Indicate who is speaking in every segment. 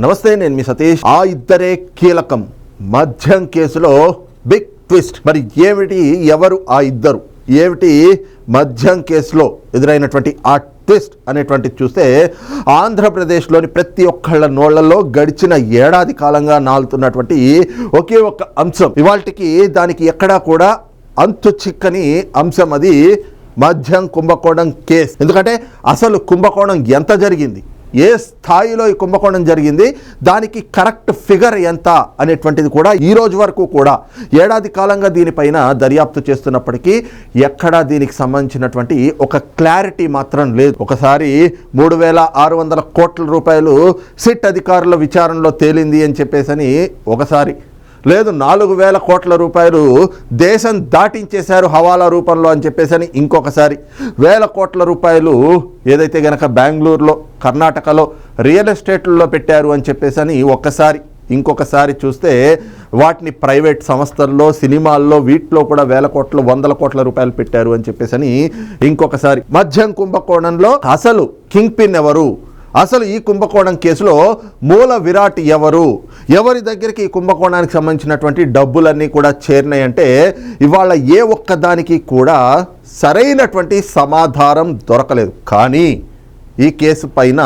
Speaker 1: నమస్తే నేను మీ సతీష్. ఆ ఇద్దరే కీలకం. మద్యం కేసులో బిగ్ ట్విస్ట్. మరి ఏమిటి ఎవరు ఆ ఇద్దరు? ఏమిటి మద్యం కేసులో ఎదురైనటువంటి ఆ ట్విస్ట్ అనేటువంటిది చూస్తే ఆంధ్రప్రదేశ్లోని ప్రతి ఒక్కళ్ళ నోళ్ళలో గడిచిన ఏడాది కాలంగా నాలుతున్నటువంటి ఒకే ఒక్క అంశం. ఇవాళకి దానికి ఎక్కడా కూడా అంతు చిక్కని అంశం అది మద్యం కుంభకోణం కేసు. ఎందుకంటే అసలు కుంభకోణం ఎంత జరిగింది? ఏ స్థాయిలో ఈ కుంభకోణం జరిగింది దానికి కరెక్ట్ ఫిగర్ ఎంత అనేటువంటిది కూడా ఈ రోజు వరకు కూడా ఏడాది కాలంగా దీనిపైన దర్యాప్తు చేస్తున్నప్పటికీ ఎక్కడా దీనికి సంబంధించినటువంటి ఒక క్లారిటీ మాత్రం లేదు. ఒకసారి మూడు వేల ఆరు వందల కోట్ల రూపాయలు సిట్ అధికారుల విచారణలో తేలింది అని చెప్పేసని ఒకసారి లేదు నాలుగు వేల కోట్ల రూపాయలు దేశం దాటించేశారు హవాలా రూపంలో అని చెప్పేసి ఇంకొకసారి. వేల కోట్ల రూపాయలు ఏదైతే గనక బెంగళూరులో కర్ణాటకలో రియల్ ఎస్టేట్లలో పెట్టారు అని చెప్పేసి ఒక్కసారి ఇంకొకసారి చూస్తే వాటిని ప్రైవేట్ సంస్థల్లో సినిమాల్లో వీటిలో కూడా వేల కోట్లు వందల కోట్ల రూపాయలు పెట్టారు అని చెప్పేసి ఇంకొకసారి. మధ్యం కుంభకోణంలో అసలు కింగ్ పిన్ ఎవరు? అసలు ఈ కుంభకోణం కేసులో మూల విరాట్ ఎవరు? ఎవరి దగ్గరికి ఈ కుంభకోణానికి సంబంధించినటువంటి డబ్బులన్నీ కూడా చేరినాయంటే ఇవాళ ఏ ఒక్కదానికి కూడా సరైనటువంటి సమాధానం దొరకలేదు. కానీ ఈ కేసు పైన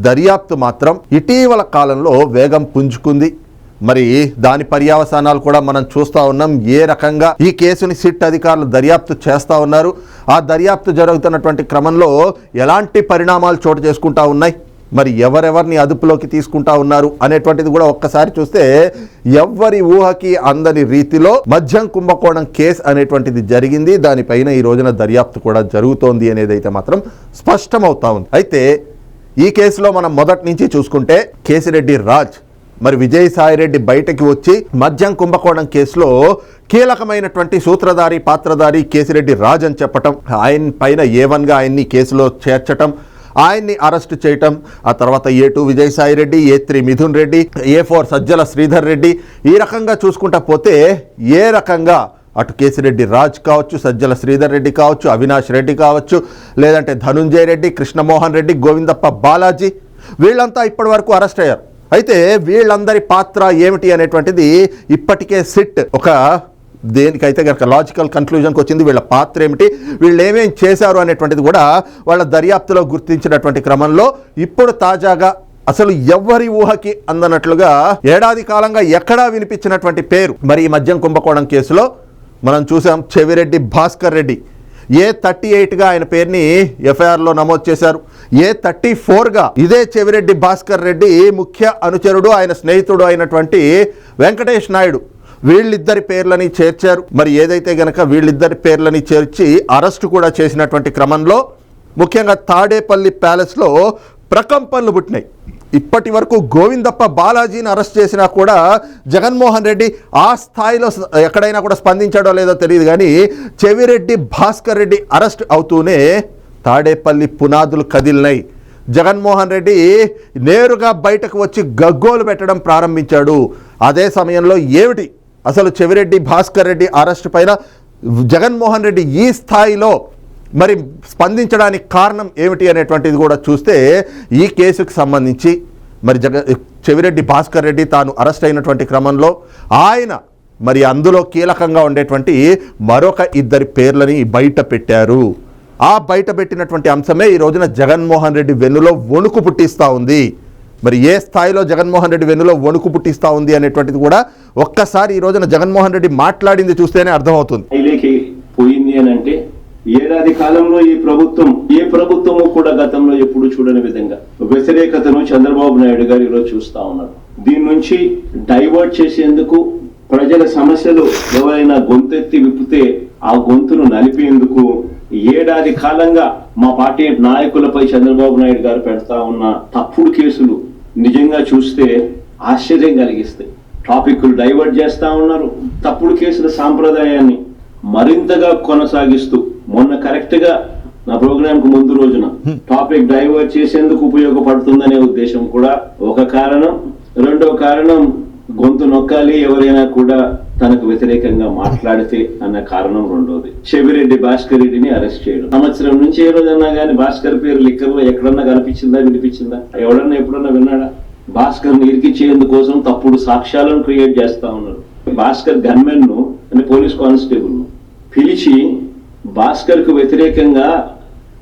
Speaker 1: దర్యాప్తు మాత్రం ఇటీవల కాలంలో వేగం పుంజుకుంది. మరి దాని పర్యావసానాలు కూడా మనం చూస్తూ ఉన్నాం. ఏ రకంగా ఈ కేసుని సిట్ అధికారులు దర్యాప్తు చేస్తూ ఉన్నారు. ఆ దర్యాప్తు జరుగుతున్నటువంటి క్రమంలో ఎలాంటి పరిణామాలు చోటు చేసుకుంటా ఉన్నాయి? మరి ఎవరెవరిని అదుపులోకి తీసుకుంటా ఉన్నారు అనేటువంటిది కూడా ఒక్కసారి చూస్తే ఎవ్వరి ఊహకి అందని రీతిలో మద్యం కుంభకోణం కేసు అనేటువంటిది జరిగింది. దానిపైన ఈ రోజున దర్యాప్తు కూడా జరుగుతోంది అనేది అయితే మాత్రం స్పష్టమవుతా ఉంది. అయితే ఈ కేసులో మనం మొదటి నుంచి చూసుకుంటే కేసిరెడ్డి రాజ్ మరి విజయసాయిరెడ్డి బయటకి వచ్చి మద్యం కుంభకోణం కేసులో కీలకమైనటువంటి సూత్రధారి పాత్రధారి కేసిరెడ్డి రాజ్ అని చెప్పటం ఆయన పైన ఏ వన్గా ఆయన్ని కేసులో చేర్చటం ఆయన్ని అరెస్ట్ చేయటం ఆ తర్వాత A two Vijayasai Reddy A three Mithun Reddy A four Sajjala Sridhar Reddy ఈ రకంగా చూసుకుంటా పోతే ఏ రకంగా అటు కేసిరెడ్డి రాజ్ కావచ్చు సజ్జల శ్రీధర్ రెడ్డి కావచ్చు అవినాష్ రెడ్డి కావచ్చు లేదంటే ధనుంజయ రెడ్డి కృష్ణమోహన్ రెడ్డి గోవిందప్ప బాలాజీ వీళ్ళంతా ఇప్పటి వరకు అరెస్ట్ అయ్యారు. అయితే వీళ్ళందరి పాత్ర ఏమిటి అనేటువంటిది ఇప్పటికే సిట్ ఒక దేనికైతే కనుక లాజికల్ కన్క్లూజన్కి వచ్చింది వీళ్ళ పాత్ర ఏమిటి వీళ్ళు ఏమేం చేశారు అనేటువంటిది కూడా వాళ్ళ దర్యాప్తులో గుర్తించినటువంటి క్రమంలో ఇప్పుడు తాజాగా అసలు ఎవ్వరి ఊహకి అందనట్లుగా ఏడాది కాలంగా ఎక్కడా వినిపించినటువంటి పేరు. మరి ఈ మద్యం కుంభకోణం కేసులో మనం చూసాం చెవిరెడ్డి భాస్కర్ రెడ్డి ఏ థర్టీ ఎయిట్గా ఆయన పేరుని ఎఫ్ఐఆర్లో నమోదు చేశారు. ఏ థర్టీ ఫోర్గా ఇదే చెవిరెడ్డి భాస్కర్ రెడ్డి ముఖ్య అనుచరుడు ఆయన స్నేహితుడు అయినటువంటి వెంకటేష్ నాయుడు వీళ్ళిద్దరి పేర్లని చేర్చారు. మరి ఏదైతే గనక వీళ్ళిద్దరి పేర్లని చేర్చి అరెస్టు కూడా చేసినటువంటి క్రమంలో ముఖ్యంగా తాడేపల్లి ప్యాలెస్లో ప్రకంపనలు పుట్టినాయి. ఇప్పటి వరకు గోవిందప్ప బాలాజీని అరెస్ట్ చేసినా కూడా జగన్మోహన్ రెడ్డి ఆ స్థాయిలో ఎక్కడైనా కూడా స్పందించాడో లేదో తెలియదు కానీ చెవిరెడ్డి భాస్కర్ రెడ్డి అరెస్ట్ అవుతూనే తాడేపల్లి పునాదులు కదిలినాయి. జగన్మోహన్ రెడ్డి నేరుగా బయటకు వచ్చి గగ్గోలు పెట్టడం ప్రారంభించాడు. అదే సమయంలో ఏమిటి? అసలు చెవిరెడ్డి భాస్కర్ రెడ్డి అరెస్ట్ పైన జగన్మోహన్ రెడ్డి ఈ స్థాయిలో మరి స్పందించడానికి కారణం ఏమిటి అనేటువంటిది కూడా చూస్తే ఈ కేసుకు సంబంధించి మరి జగ చెవిరెడ్డి భాస్కర్ రెడ్డి తాను అరెస్ట్ అయినటువంటి క్రమంలో ఆయన మరి అందులో కీలకంగా ఉండేటువంటి మరొక ఇద్దరి పేర్లని బయట పెట్టారు. ఆ బయట పెట్టినటువంటి అంశమే ఈ రోజున జగన్మోహన్ రెడ్డి వెన్నులో వణుకు పుట్టిస్తూ ఉంది. మరి ఏ స్థాయిలో జగన్మోహన్ రెడ్డి వెన్నులో వణుకు పుట్టిస్తూ ఉంది అనేటువంటిది కూడా ఒక్కసారి ఈ రోజున జగన్మోహన్ రెడ్డి మాట్లాడింది చూస్తేనే అర్థమవుతుంది.
Speaker 2: పోయింది అని అంటే ఏడాది కాలంలో ఈ ప్రభుత్వం ఏ ప్రభుత్వము కూడా గతంలో ఎప్పుడు చూడని విధంగా. వ్యతిరేకతను చంద్రబాబు నాయుడు గారు ఈరోజు చూస్తా ఉన్నారు. దీని నుంచి డైవర్ట్ చేసేందుకు ప్రజల సమస్యలు ఎవరైనా గొంతెత్తి విప్పితే ఆ గొంతును నలిపేందుకు ఏడాది కాలంగా మా పార్టీ నాయకులపై చంద్రబాబు నాయుడు గారు పెడతా ఉన్న తప్పుడు కేసులు నిజంగా చూస్తే ఆశ్చర్యం కలిగిస్తాయి. టాపిక్లు డైవర్ట్ చేస్తా ఉన్నారు. తప్పుడు కేసుల సాంప్రదాయాన్ని మరింతగా కొనసాగిస్తూ మొన్న కరెక్ట్గా నా ప్రోగ్రామ్కు ముందు రోజున టాపిక్ డైవర్ట్ చేసేందుకు ఉపయోగపడుతుందనే ఉద్దేశం కూడా ఒక కారణం. రెండో కారణం గొంతు నొక్కాలి ఎవరైనా కూడా తనకు వ్యతిరేకంగా మాట్లాడితే అన్న కారణం రెండోది. చెవిరెడ్డి భాస్కర్ రెడ్డిని అరెస్ట్ చేయడం. సంవత్సరం నుంచి ఏ రోజన్నా గానీ భాస్కర్ పేరు లిక్కర్లో ఎక్కడన్నా కనిపించిందా వినిపించిందా? ఎవడన్నా ఎప్పుడన్నా విన్నాడా? భాస్కర్ ఇరికిచ్చేందుకోసం తప్పుడు సాక్ష్యాలను క్రియేట్ చేస్తా ఉన్నారు. భాస్కర్ గన్మెన్ను అంటే పోలీస్ కానిస్టేబుల్ను పిలిచి భాస్కర్కు వ్యతిరేకంగా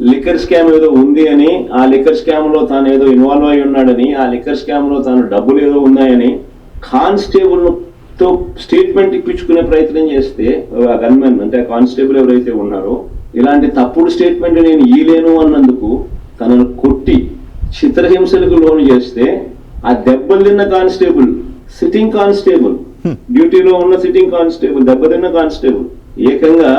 Speaker 2: లిక్కర్ స్కామ్ ఏదో ఉంది అని ఆ లిక్కర్ స్కామ్లో తాను ఏదో ఇన్వాల్వ్ అయి ఉన్నాడని ఆ లిక్కర్ స్కామ్లో తాను డబ్బులు ఏదో ఉన్నాయని కానిస్టేబుల్తో స్టేట్మెంట్ ఇప్పించుకునే ప్రయత్నం చేస్తే ఆ గన్మెన్ అంటే ఆ కానిస్టేబుల్ ఎవరైతే ఉన్నారో ఇలాంటి తప్పుడు స్టేట్మెంట్ నేను ఈలేను అన్నందుకు తనను కొట్టి చిత్రహింసలకు లోను చేస్తే ఆ దెబ్బలు తిన్న కానిస్టేబుల్ సిట్టింగ్ కానిస్టేబుల్ డ్యూటీలో ఉన్న సిట్టింగ్ కానిస్టేబుల్ దెబ్బతిన్న కానిస్టేబుల్ ఏకంగా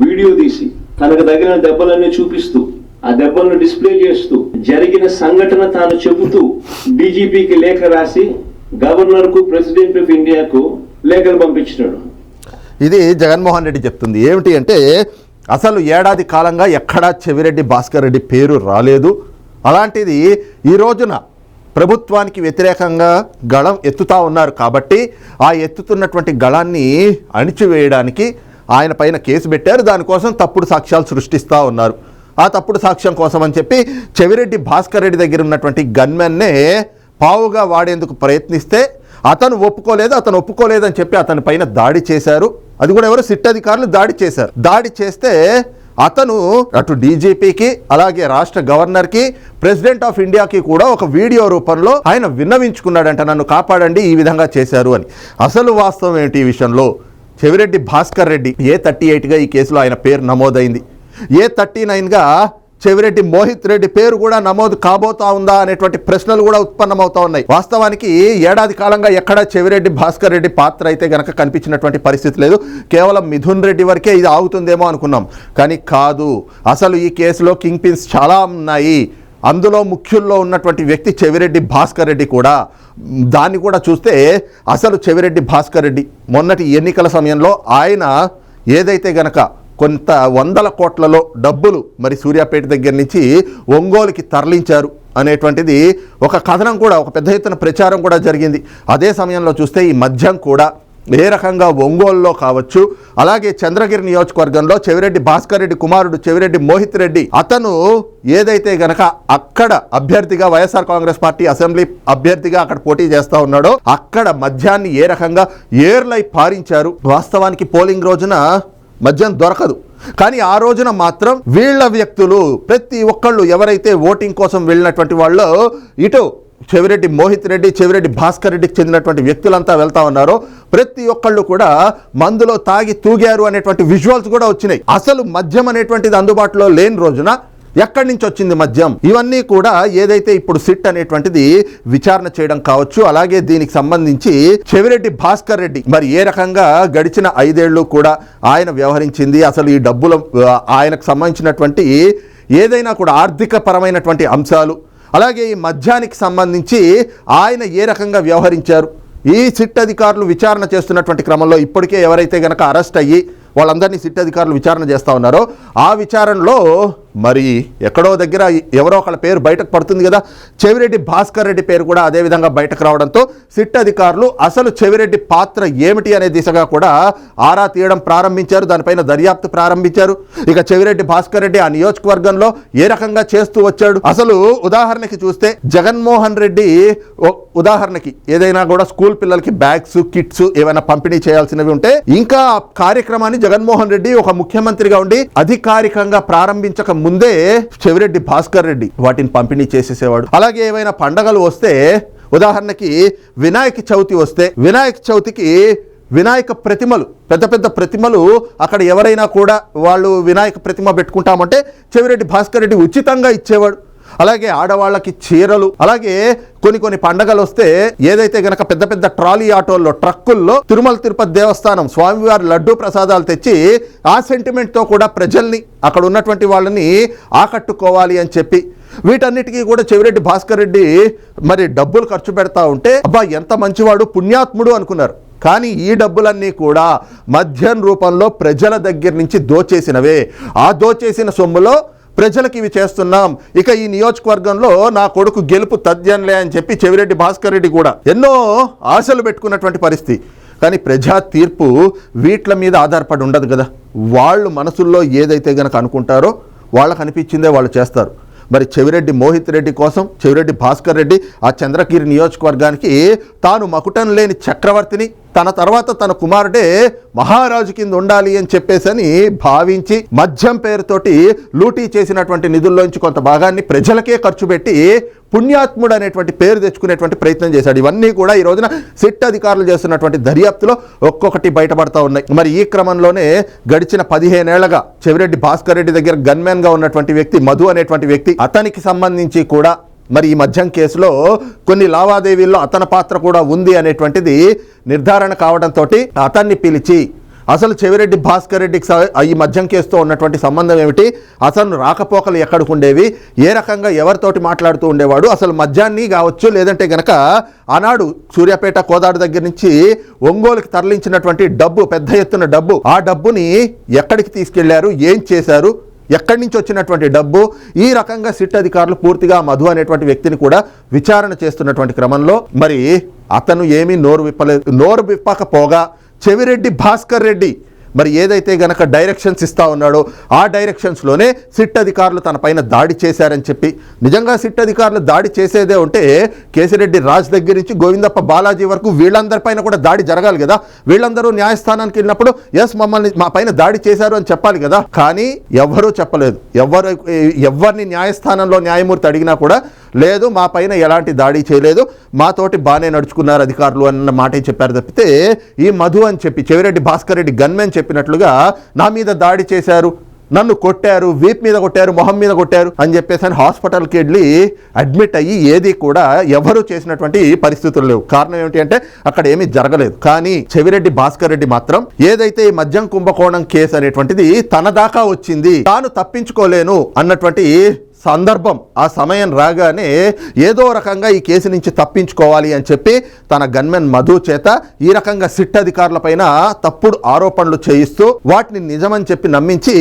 Speaker 2: వీడియో తీసి తనకు తగిన దెబ్బలన్నీ చూపిస్తూ ఆ దెబ్బలను డిస్ప్లే చేస్తూ జరిగిన సంఘటన తాను చెబుతూ డీజీపీకి లేఖ రాసి గవర్నర్కు ప్రెసిడెంట్ ఆఫ్ ఇండియాకు లేఖలు పంపించినాడు.
Speaker 1: ఇది జగన్మోహన్ రెడ్డి చెప్తుంది. ఏమిటి అంటే అసలు ఏడాది కాలంగా ఎక్కడా చెవిరెడ్డి భాస్కర్ రెడ్డి పేరు రాలేదు. అలాంటిది ఈ రోజున ప్రభుత్వానికి వ్యతిరేకంగా గళం ఎత్తుతా ఉన్నారు కాబట్టి ఆ ఎత్తుతున్నటువంటి గళాన్ని అణిచివేయడానికి ఆయన పైన కేసు పెట్టారు. దానికోసం తప్పుడు సాక్ష్యాలు సృష్టిస్తూ ఉన్నారు. ఆ తప్పుడు సాక్ష్యం కోసం అని చెప్పి చెవిరెడ్డి భాస్కర్ రెడ్డి దగ్గర ఉన్నటువంటి గన్మెన్నే పావుగా వాడేందుకు ప్రయత్నిస్తే అతను ఒప్పుకోలేదు అతను ఒప్పుకోలేదని చెప్పి అతని పైన దాడి చేశారు. అది కూడా ఎవరు? సిట్ అధికారులు దాడి చేశారు. దాడి చేస్తే అతను అటు డీజీపీకి అలాగే రాష్ట్ర గవర్నర్కి ప్రెసిడెంట్ ఆఫ్ ఇండియాకి కూడా ఒక వీడియో రూపంలో ఆయన విన్నవించుకున్నాడంట నన్ను కాపాడండి ఈ విధంగా చేశారు అని. అసలు వాస్తవం ఏంటి ఈ విషయంలో? చెవిరెడ్డి భాస్కర్ రెడ్డి ఏ థర్టీ ఎయిట్గా ఈ కేసులో ఆయన పేరు నమోదైంది. ఏ థర్టీ నైన్గా చెవిరెడ్డి మోహిత్ రెడ్డి పేరు కూడా నమోదు కాబోతా ఉందా అనేటువంటి ప్రశ్నలు కూడా ఉత్పన్నమవుతా ఉన్నాయి. వాస్తవానికి ఏడాది కాలంగా ఎక్కడ చెవిరెడ్డి భాస్కర్ రెడ్డి పాత్ర అయితే గనక కనిపించినటువంటి పరిస్థితి లేదు. కేవలం మిథున్ రెడ్డి వరకే ఇది ఆగుతుందేమో అనుకున్నాం. కానీ కాదు అసలు ఈ కేసులో కింగ్ పిన్స్ చాలా ఉన్నాయి. అందులో ముఖ్యుల్లో ఉన్నటువంటి వ్యక్తి చెవిరెడ్డి భాస్కర్ రెడ్డి కూడా దాన్ని కూడా చూస్తే అసలు చెవిరెడ్డి భాస్కర్ రెడ్డి మొన్నటి ఎన్నికల సమయంలో ఆయన ఏదైతే గనక కొంత వందల కోట్లలో డబ్బులు మరి సూర్యాపేట దగ్గర నుంచి ఒంగోలుకి తరలించారు అనేటువంటిది ఒక కథనం కూడా ఒక పెద్ద ఎత్తున ప్రచారం కూడా జరిగింది. అదే సమయంలో చూస్తే ఈ మద్యం కూడా ఏ రకంగా ఒంగోలులో కావచ్చు అలాగే చంద్రగిరి నియోజకవర్గంలో చెవిరెడ్డి భాస్కర్ రెడ్డి కుమారుడు చెవిరెడ్డి మోహిత్ రెడ్డి అతను ఏదైతే గనక అక్కడ అభ్యర్థిగా వైఎస్ఆర్ కాంగ్రెస్ పార్టీ అసెంబ్లీ అభ్యర్థిగా అక్కడ పోటీ చేస్తా ఉన్నాడో అక్కడ మద్యాన్ని ఏ రకంగా ఏర్లై పారించారు వాస్తవానికి పోలింగ్ రోజున మద్యం దొరకదు. కానీ ఆ రోజున మాత్రం వీళ్ళ వ్యక్తులు ప్రతి ఒక్కళ్ళు ఎవరైతే ఓటింగ్ కోసం వెళ్ళినటువంటి వాళ్ళు ఇటు చెవిరెడ్డి మోహిత్ రెడ్డి చెవిరెడ్డి భాస్కర్ రెడ్డికి చెందినటువంటి వ్యక్తులంతా వెళ్తా ఉన్నారో. ప్రతి ఒక్కళ్ళు కూడా మందులో తాగి తూగారు అనేటువంటి విజువల్స్ కూడా వచ్చినాయి. అసలు మద్యం అనేటువంటిది అందుబాటులో లేని రోజున ఎక్కడి నుంచి వచ్చింది మద్యం? ఇవన్నీ కూడా ఏదైతే ఇప్పుడు సిట్ అనేటువంటిది విచారణ చేయడం కావచ్చు అలాగే దీనికి సంబంధించి చెవిరెడ్డి భాస్కర్ రెడ్డి మరి ఏ రకంగా గడిచిన ఐదేళ్ళు కూడా ఆయన వ్యవహరించింది? అసలు ఈ డబ్బుల ఆయనకు సంబంధించినటువంటి ఏదైనా కూడా ఆర్థిక పరమైనటువంటి అంశాలు అలాగే ఈ మద్యానికి సంబంధించి ఆయన ఏ రకంగా వ్యవహరించారు? ఈ సిట్ అధికారులు విచారణ చేస్తున్నటువంటి క్రమంలో ఇప్పటికే ఎవరైతే గనక అరెస్ట్ అయ్యి వాళ్ళందరినీ సిట్ అధికారులు విచారణ చేస్తూ ఉన్నారో ఆ విచారణలో మరి ఎక్కడో దగ్గర ఎవరో ఒకళ్ళ పేరు బయటకు పడుతుంది కదా. చెవిరెడ్డి భాస్కర్ రెడ్డి పేరు కూడా అదే విధంగా బయటకు రావడంతో సిట్ అధికారులు అసలు చెవిరెడ్డి పాత్ర ఏమిటి అనే దిశగా కూడా ఆరా తీయడం ప్రారంభించారు. దానిపైన దర్యాప్తు ప్రారంభించారు. ఇక చెవిరెడ్డి భాస్కర్ రెడ్డి ఆ నియోజకవర్గంలో ఏ రకంగా చేస్తూ వచ్చాడు? అసలు ఉదాహరణకి చూస్తే జగన్మోహన్ రెడ్డి ఉదాహరణకి ఏదైనా కూడా స్కూల్ పిల్లలకి బ్యాగ్స్ కిట్స్ ఏమైనా పంపిణీ చేయాల్సినవి ఉంటే ఇంకా కార్యక్రమాన్ని జగన్మోహన్ రెడ్డి ఒక ముఖ్యమంత్రిగా ఉండి అధికారికంగా ప్రారంభించక ముందే చెవిరెడ్డి భాస్కర్ రెడ్డి వాటిని పంపిణీ చేసేసేవాడు. అలాగే ఏమైనా పండగలు వస్తే ఉదాహరణకి వినాయక చవితి వస్తే వినాయక చవితికి వినాయక ప్రతిమలు పెద్ద పెద్ద ప్రతిమలు అక్కడ ఎవరైనా కూడా వాళ్ళు వినాయక ప్రతిమ పెట్టుకుంటామంటే చెవిరెడ్డి భాస్కర్ రెడ్డి ఉచితంగా ఇచ్చేవాడు. అలాగే ఆడవాళ్ళకి చీరలు అలాగే కొన్ని కొన్ని పండగలు వస్తే ఏదైతే గనక పెద్ద పెద్ద ట్రాలీ ఆటోల్లో ట్రక్కుల్లో తిరుమల తిరుపతి దేవస్థానం స్వామివారి లడ్డూ ప్రసాదాలు తెచ్చి ఆ సెంటిమెంట్తో కూడా ప్రజల్ని అక్కడ ఉన్నటువంటి వాళ్ళని ఆకట్టుకోవాలి అని చెప్పి వీటన్నిటికీ కూడా చెవిరెడ్డి భాస్కర్ రెడ్డి మరి డబ్బులు ఖర్చు పెడతా ఉంటే అబ్బా ఎంత మంచివాడు పుణ్యాత్ముడు అనుకున్నారు. కానీ ఈ డబ్బులన్నీ కూడా మద్యం రూపంలో ప్రజల దగ్గర నుంచి దోచేసినవే. ఆ దోచేసిన సొమ్ములో ప్రజలకు ఇవి చేస్తున్నాం. ఇక ఈ నియోజకవర్గంలో నా కొడుకు గెలుపు తథ్యంలే అని చెప్పి చెవిరెడ్డి భాస్కర్ రెడ్డి కూడా ఎన్నో ఆశలు పెట్టుకున్నటువంటి పరిస్థితి. కానీ ప్రజా తీర్పు వీట్ల మీద ఆధారపడి ఉండదు కదా. వాళ్ళు మనసుల్లో ఏదైతే గనక అనుకుంటారో వాళ్ళకు అనిపించిందే వాళ్ళు చేస్తారు. మరి చెవిరెడ్డి మోహిత్ రెడ్డి కోసం చెవిరెడ్డి భాస్కర్ రెడ్డి ఆ చంద్రగిరి నియోజకవర్గానికి తాను మకుటం లేని చక్రవర్తిని తన తర్వాత తన కుమారుడే మహారాజు కింద ఉండాలి అని చెప్పేసని భావించి మద్యం పేరుతోటి లూటీ చేసినటువంటి నిధుల్లోంచి కొంత భాగాన్ని ప్రజలకే ఖర్చు పెట్టి పుణ్యాత్ముడు అనేటువంటి పేరు తెచ్చుకునేటువంటి ప్రయత్నం చేశాడు. ఇవన్నీ కూడా ఈ రోజున సిట్ అధికారులు చేస్తున్నటువంటి దర్యాప్తులో ఒక్కొక్కటి బయటపడతా ఉన్నాయి. మరి ఈ క్రమంలోనే గడిచిన పదిహేనేళ్ళగా చెవిరెడ్డి భాస్కర్ రెడ్డి దగ్గర గన్మెన్గా ఉన్నటువంటి వ్యక్తి మధు అనేటువంటి వ్యక్తి అతనికి సంబంధించి కూడా మరి ఈ మద్యం కేసులో కొన్ని లావాదేవీల్లో అతని పాత్ర కూడా ఉంది అనేటువంటిది నిర్ధారణ కావడంతో అతన్ని పిలిచి అసలు చెవిరెడ్డి భాస్కర్ రెడ్డికి ఈ మద్యం కేసుతో ఉన్నటువంటి సంబంధం ఏమిటి? అతను రాకపోకలు ఎక్కడికి ఉండేవి? ఏ రకంగా ఎవరితోటి మాట్లాడుతూ ఉండేవాడు? అసలు మద్యాన్ని కావచ్చు లేదంటే గనక ఆనాడు సూర్యాపేట కోదాడు దగ్గర నుంచి ఒంగోలుకి తరలించినటువంటి డబ్బు పెద్ద ఎత్తున డబ్బు ఆ డబ్బుని ఎక్కడికి తీసుకెళ్ళారు? ఏం చేశారు? ఎక్కడి నుంచి వచ్చినటువంటి డబ్బు ఈ రకంగా సిట్ అధికారులు పూర్తిగా మధు అనేటువంటి వ్యక్తిని కూడా విచారణ చేస్తున్నటువంటి క్రమంలో మరి అతను ఏమీ నోరు విప్పలేదు నోరు విప్పకపోగా చెవిరెడ్డి భాస్కర్ రెడ్డి మరి ఏదైతే గనక డైరెక్షన్స్ ఇస్తా ఉన్నాడో ఆ డైరెక్షన్స్లోనే సిట్ అధికారులు తన పైన దాడి చేశారని చెప్పి నిజంగా సిట్ అధికారులు దాడి చేసేదే ఉంటే కేసిరెడ్డి రాజ్ దగ్గర నుంచి గోవిందప్ప బాలాజీ వరకు వీళ్ళందరిపైన కూడా దాడి జరగాలి కదా. వీళ్ళందరూ న్యాయస్థానానికి వెళ్ళినప్పుడు ఎస్ మమ్మల్ని మా పైన దాడి చేశారు అని చెప్పాలి కదా. కానీ ఎవ్వరూ చెప్పలేదు. ఎవరు ఎవరిని న్యాయస్థానంలో న్యాయమూర్తి అడిగినా కూడా లేదు మా పైన ఎలాంటి దాడి చేయలేదు మాతోటి బాగానే నడుచుకున్నారు అధికారులు అన్న మాటే చెప్పారు తప్పితే ఈ మధు అని చెప్పి చెవిరెడ్డి భాస్కర్ రెడ్డి గన్మెన్ చెప్పినట్లుగా నా మీద దాడి చేశారు నన్ను కొట్టారు వీప్ మీద కొట్టారు మొహం మీద కొట్టారు అని చెప్పేసి అని హాస్పిటల్కి వెళ్ళి అడ్మిట్ అయ్యి ఏది కూడా ఎవరు చేసినటువంటి పరిస్థితులు లేవు. కారణం ఏమిటి అంటే అక్కడ ఏమీ జరగలేదు. కానీ చెవిరెడ్డి భాస్కర్ రెడ్డి మాత్రం ఏదైతే ఈ మద్యం కుంభకోణం కేసు అనేటువంటిది తన దాకా వచ్చింది తాను తప్పించుకోలేను అన్నటువంటి సందర్భం ఆ సమయం రాగానే ఏదో రకంగా ఈ కేసు నుంచి తప్పించుకోవాలి అని చెప్పి తన గన్మెన్ మధు చేత ఈ రకంగా సిట్ అధికారులపైన తప్పుడు ఆరోపణలు చేయిస్తూ వాటిని నిజమని చెప్పి నమ్మించి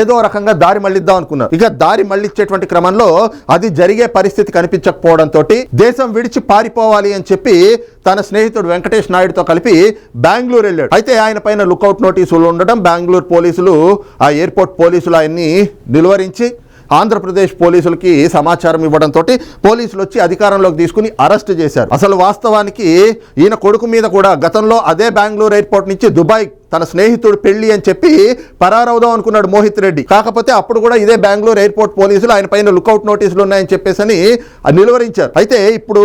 Speaker 1: ఏదో రకంగా దారి మళ్ళిద్దాం అనుకున్నారు. ఇక దారి మళ్ళిచ్చేటువంటి క్రమంలో అది జరిగే పరిస్థితి కనిపించకపోవడంతో దేశం విడిచి పారిపోవాలి అని చెప్పి తన స్నేహితుడు వెంకటేష్ నాయుడుతో కలిపి బెంగళూరు వెళ్ళాడు. అయితే ఆయన పైన లుకౌట్ నోటీసులు ఉండడం బెంగళూరు పోలీసులు ఆ ఎయిర్పోర్ట్ పోలీసులు ఆయన్ని నిలువరించి ఆంధ్రప్రదేశ్ పోలీసులకి సమాచారం ఇవ్వడంతో పోలీసులు వచ్చి అధికారంలోకి తీసుకుని అరెస్ట్ చేశారు. అసలు వాస్తవానికి ఈయన కొడుకు మీద కూడా గతంలో అదే బెంగళూరు ఎయిర్పోర్ట్ నుంచి దుబాయ్ తన స్నేహితుడు పెళ్ళి అని చెప్పి పరారవుదాం అనుకున్నాడు మోహిత్ రెడ్డి. కాకపోతే అప్పుడు కూడా ఇదే బెంగళూరు ఎయిర్పోర్ట్ పోలీసులు ఆయన పైన లుకౌట్ నోటీసులు ఉన్నాయని చెప్పేసి అని నిలువరించారు. అయితే ఇప్పుడు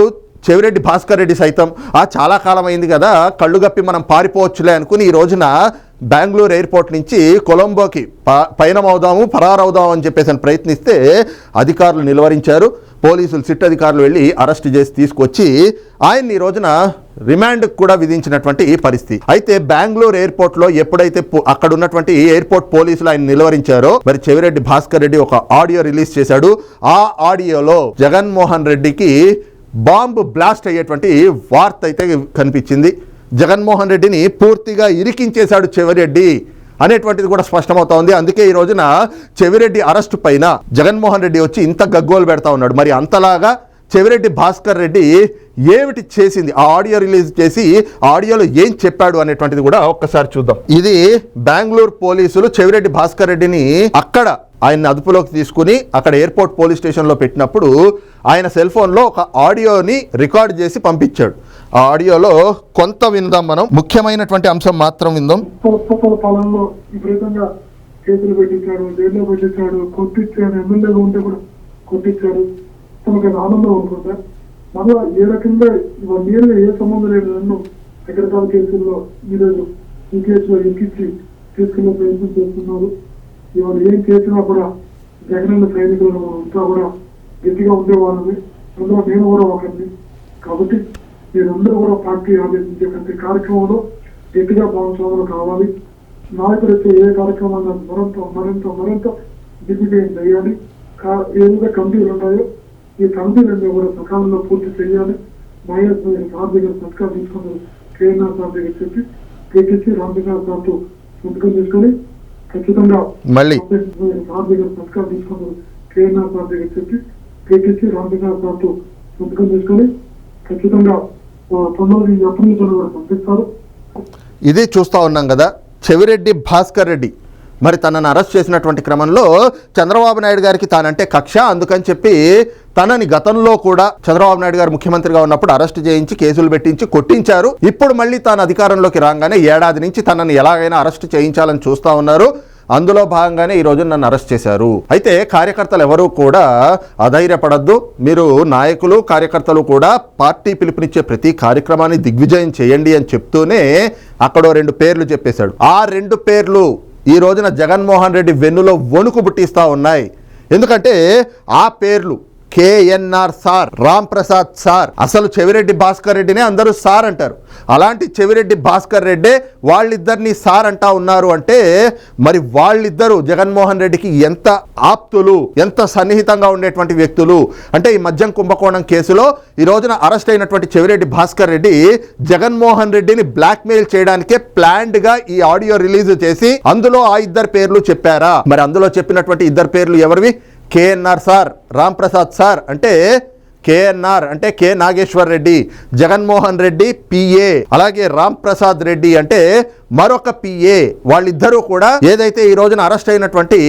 Speaker 1: చెవిరెడ్డి భాస్కర్ రెడ్డి సైతం ఆ చాలా కాలం అయింది కదా కళ్ళు గప్పి మనం పారిపోవచ్చులే అనుకుని ఈ రోజున బెంగళూరు ఎయిర్పోర్ట్ నుంచి కొలంబోకి ప- పయనమవుదాము పరారవుదాం అని చెప్పేసి అని ప్రయత్నిస్తే అధికారులు నిలువరించారు. పోలీసులు సిట్ అధికారులు వెళ్ళి అరెస్ట్ చేసి తీసుకొచ్చి ఆయన్ని ఈ రోజున రిమాండ్ కూడా విధించినటువంటి పరిస్థితి. అయితే బెంగళూరు ఎయిర్పోర్ట్లో ఎప్పుడైతే అక్కడ ఉన్నటువంటి ఎయిర్పోర్ట్ పోలీసులు ఆయన నిలువరించారో మరి చెవిరెడ్డి భాస్కర్ రెడ్డి ఒక ఆడియో రిలీజ్ చేశాడు. ఆ ఆడియోలో జగన్మోహన్ రెడ్డికి బాంబు బ్లాస్ట్ అయ్యేటువంటి వార్త అయితే కనిపించింది. జగన్మోహన్ రెడ్డిని పూర్తిగా ఇరికించేశాడు చెవిరెడ్డి అనేటువంటిది కూడా స్పష్టమవుతోంది. అందుకే ఈ రోజున చెవిరెడ్డి అరెస్టు పైన జగన్మోహన్ రెడ్డి వచ్చి ఇంత గగ్గోలు పెడతా ఉన్నాడు. మరి అంతలాగా చెవిరెడ్డి భాస్కర్ రెడ్డి ఏమిటి చేసింది? ఆ ఆడియో రిలీజ్ చేసి ఆడియోలో ఏం చెప్పాడు అనేటువంటిది కూడా ఒక్కసారి చూద్దాం. ఇది బెంగళూరు పోలీసులు చెవిరెడ్డి భాస్కర్ రెడ్డిని అక్కడ ఆయన్ని అదుపులోకి తీసుకుని అక్కడ ఎయిర్పోర్ట్ పోలీస్ స్టేషన్లో పెట్టినప్పుడు ఆయన సెల్ ఫోన్లో ఒక ఆడియోని రికార్డ్ చేసి పంపించాడు. ఆ ఆడియోలో కొంత విందాం మనం. ముఖ్యమైనటువంటి అంశం మాత్రం విందాం.
Speaker 3: పుస్తకాల పాలనలో విపరీతంగా కేసులు పెట్టించాడు జైల్లో పెట్టించాడు కొట్టించాడు ఎమ్మెల్యేగా ఉంటే కూడా కొట్టించాడు. తనకు అది ఆనందం అనుకుంటా. మళ్ళా ఏ రకంగా ఇవన్నీ ఏ సంబంధం లేదు నన్ను రకరకాల కేసుల్లో ఈరోజు ఈ కేసులో ఎక్కించి తీసుకునే ప్రయత్నం చేస్తున్నారు. ఇవాళ ఏం చేసినా కూడా జగనన్న సైనికులు అంతా కూడా గట్టిగా ఉండేవాళ్ళని అందులో నేను కూడా ఒకరిని. కాబట్టి మీరందరూ కూడా పార్టీ ఆదేశించే ప్రతి కార్యక్రమంలో గట్టిగా భాగస్వాములు కావాలి. వచ్చే ఏ కార్యక్రమాన్ని మరింత మరింత మరింత దిగ్విజయం చేయాలి. ఏదైతే కమిటీలు ఉన్నాయో ఈ కమిటీలన్నీ కూడా సకాలంలో పూర్తి చేయాలి. వైఎస్ సార్ దగ్గర సంతకాలు తీసుకుని కేఎన్ఆర్ సార్ దగ్గర చెప్పి కేటీసీ రామచంద్ర సార్తో సంతకం తీసుకొని ఖచ్చితంగా
Speaker 1: మళ్ళీ.
Speaker 3: సార్ దగ్గర సంతకాలు తీసుకుని కేఎన్ఆర్ సార్ దగ్గర చెప్పి కేటీసీ రామచంద్ర సార్తో సంతకం తీసుకొని ఖచ్చితంగా ఆ, కూడా పంపిస్తారు
Speaker 1: ఇది చూస్తూ ఉన్నాం కదా. చెవిరెడ్డి భాస్కర్ రెడ్డి. మరి తనను అరెస్ట్ చేసినటువంటి క్రమంలో చంద్రబాబు నాయుడు గారికి తానంటే కక్ష. అందుకని చెప్పి తనని గతంలో కూడా చంద్రబాబు నాయుడు గారు ముఖ్యమంత్రిగా ఉన్నప్పుడు అరెస్ట్ చేయించి కేసులు పెట్టించి కొట్టించారు. ఇప్పుడు మళ్ళీ తాను అధికారంలోకి రాగానే ఏడాది నుంచి తనని ఎలాగైనా అరెస్ట్ చేయించాలని చూస్తా ఉన్నారు. అందులో భాగంగానే ఈ రోజు నన్ను అరెస్ట్ చేశారు. అయితే కార్యకర్తలు ఎవరూ కూడా అధైర్యపడద్దు. మీరు నాయకులు కార్యకర్తలు కూడా పార్టీ పిలుపునిచ్చే ప్రతి కార్యక్రమాన్ని దిగ్విజయం చేయండి అని చెప్తూనే అక్కడ రెండు పేర్లు చెప్పేశాడు. ఆ రెండు పేర్లు ఈ రోజున జగన్మోహన్ రెడ్డి వెన్నులో వణుకు పుట్టిస్తూ ఉన్నాయి. ఎందుకంటే ఆ పేర్లు KNR sir Ram Prasad sir. అసలు చెవిరెడ్డి భాస్కర్ రెడ్డినే అందరూ సార్ అంటారు. అలాంటి చెవిరెడ్డి భాస్కర్ రెడ్డే వాళ్ళిద్దరిని సార్ అంటా ఉన్నారు అంటే మరి వాళ్ళిద్దరూ జగన్మోహన్ రెడ్డికి ఎంత ఆప్తులు ఎంత సన్నిహితంగా ఉండేటువంటి వ్యక్తులు? అంటే ఈ మద్యం కుంభకోణం కేసులో ఈ రోజున అరెస్ట్ అయినటువంటి చెవిరెడ్డి భాస్కర్ రెడ్డి జగన్మోహన్ రెడ్డిని బ్లాక్మెయిల్ చేయడానికే ప్లాన్డ్గా ఈ ఆడియో రిలీజ్ చేసి అందులో ఆ ఇద్దరు పేర్లు చెప్పారా? మరి అందులో చెప్పినటువంటి ఇద్దరు పేర్లు ఎవరివి? కేఎన్ఆర్ సార్ రాంప్రసాద్ సార్ అంటే కేఎన్ఆర్ అంటే కె నాగేశ్వర్ రెడ్డి జగన్మోహన్ రెడ్డి పిఏ అలాగే రామ్ ప్రసాద్ రెడ్డి అంటే మరొక పిఏ వాళ్ళిద్దరూ కూడా ఏదైతే ఈ రోజున అరెస్ట్ అయినటువంటి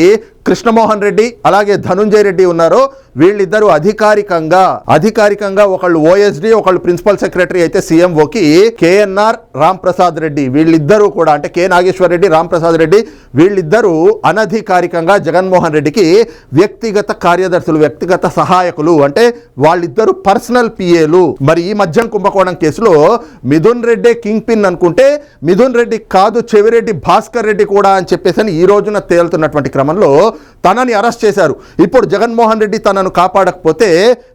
Speaker 1: కృష్ణమోహన్ రెడ్డి అలాగే ధనుంజయ రెడ్డి ఉన్నారో వీళ్ళిద్దరూ అధికారికంగా అధికారికంగా ఒకళ్ళు ఓఎస్డి ఒకళ్ళు ప్రిన్సిపల్ సెక్రటరీ అయితే సీఎంఓకి కేఎన్ఆర్ రామ్ ప్రసాద్ రెడ్డి వీళ్ళిద్దరూ కూడా అంటే కె నాగేశ్వర్ రెడ్డి రామ్ ప్రసాద్ రెడ్డి వీళ్ళిద్దరూ అనధికారికంగా జగన్మోహన్ రెడ్డికి వ్యక్తిగత కార్యదర్శులు వ్యక్తిగత సహాయకులు అంటే వాళ్ళిద్దరూ పర్సనల్ పిఏలు మరి ఈ మధ్యం కుంభకోణం కేసులో మిథున్ రెడ్డి కింగ్ పిన్ అనుకుంటే మిథున్ రెడ్డి కాదు చెవిరెడ్డి భాస్కర్ రెడ్డి కూడా అని చెప్పేసి అని ఈ రోజున తేలుతున్నటువంటి క్రమంలో తనని అరెస్ట్ చేశారు. ఇప్పుడు జగన్మోహన్ రెడ్డి తనను కాపాడకపోతే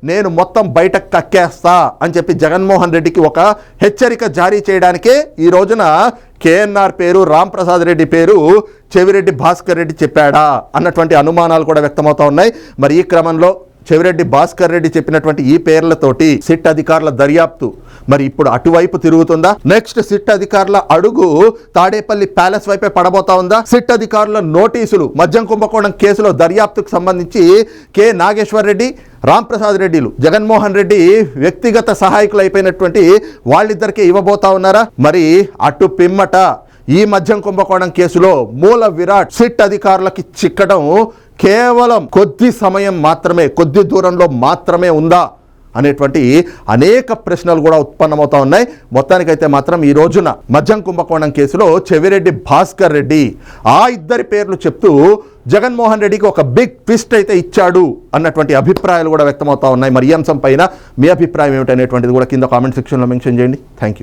Speaker 1: నేను మొత్తం బయటకు కక్కేస్తా అని చెప్పి జగన్మోహన్ రెడ్డికి ఒక హెచ్చరిక జారీ చేయడానికే ఈ రోజున కేఎన్ఆర్ పేరు రామ్ ప్రసాద్ రెడ్డి పేరు చెవిరెడ్డి భాస్కర్ రెడ్డి చెప్పాడా అన్నటువంటి అనుమానాలు కూడా వ్యక్తమవుతా ఉన్నాయి. మరి ఈ క్రమంలో చెవిరెడ్డి భాస్కర్ రెడ్డి చెప్పినటువంటి ఈ పేర్లతోటి సిట్ అధికారుల దర్యాప్తు. మరి ఇప్పుడు అటువైపు తిరుగుతుందా? నెక్స్ట్ సిట్ అధికారుల అడుగు తాడేపల్లి ప్యాలెస్ వైపే పడబోతా ఉందా? సిట్ అధికారుల నోటీసులు మద్యం కుంభకోణం కేసులో దర్యాప్తుకు సంబంధించి కె నాగేశ్వర్ రెడ్డి రాంప్రసాద్ రెడ్డిలు జగన్మోహన్ రెడ్డి వ్యక్తిగత సహాయకులు అయిపోయినటువంటి వాళ్ళిద్దరికీ ఇవ్వబోతా ఉన్నారా? మరి అటు పిమ్మట ఈ మద్యం కుంభకోణం కేసులో మూల విరాట్ సిట్ అధికారులకి చిక్కడం కేవలం కొద్ది సమయం మాత్రమే కొద్ది దూరంలో మాత్రమే ఉందా అనేటువంటి అనేక ప్రశ్నలు కూడా ఉత్పన్నమవుతా ఉన్నాయి. మొత్తానికైతే మాత్రం ఈ రోజున మద్యం కుంభకోణం కేసులో చెవిరెడ్డి భాస్కర్ రెడ్డి ఆ ఇద్దరి పేర్లు చెప్తూ జగన్మోహన్ రెడ్డికి ఒక బిగ్ ట్విస్ట్ అయితే ఇచ్చాడు అన్నటువంటి అభిప్రాయాలు కూడా వ్యక్తమవుతా ఉన్నాయి. మరి ఈ అంశం పైన మీ అభిప్రాయం ఏమిటనేటువంటిది కూడా కింద కామెంట్ సెక్షన్లో మెన్షన్ చేయండి. Thank you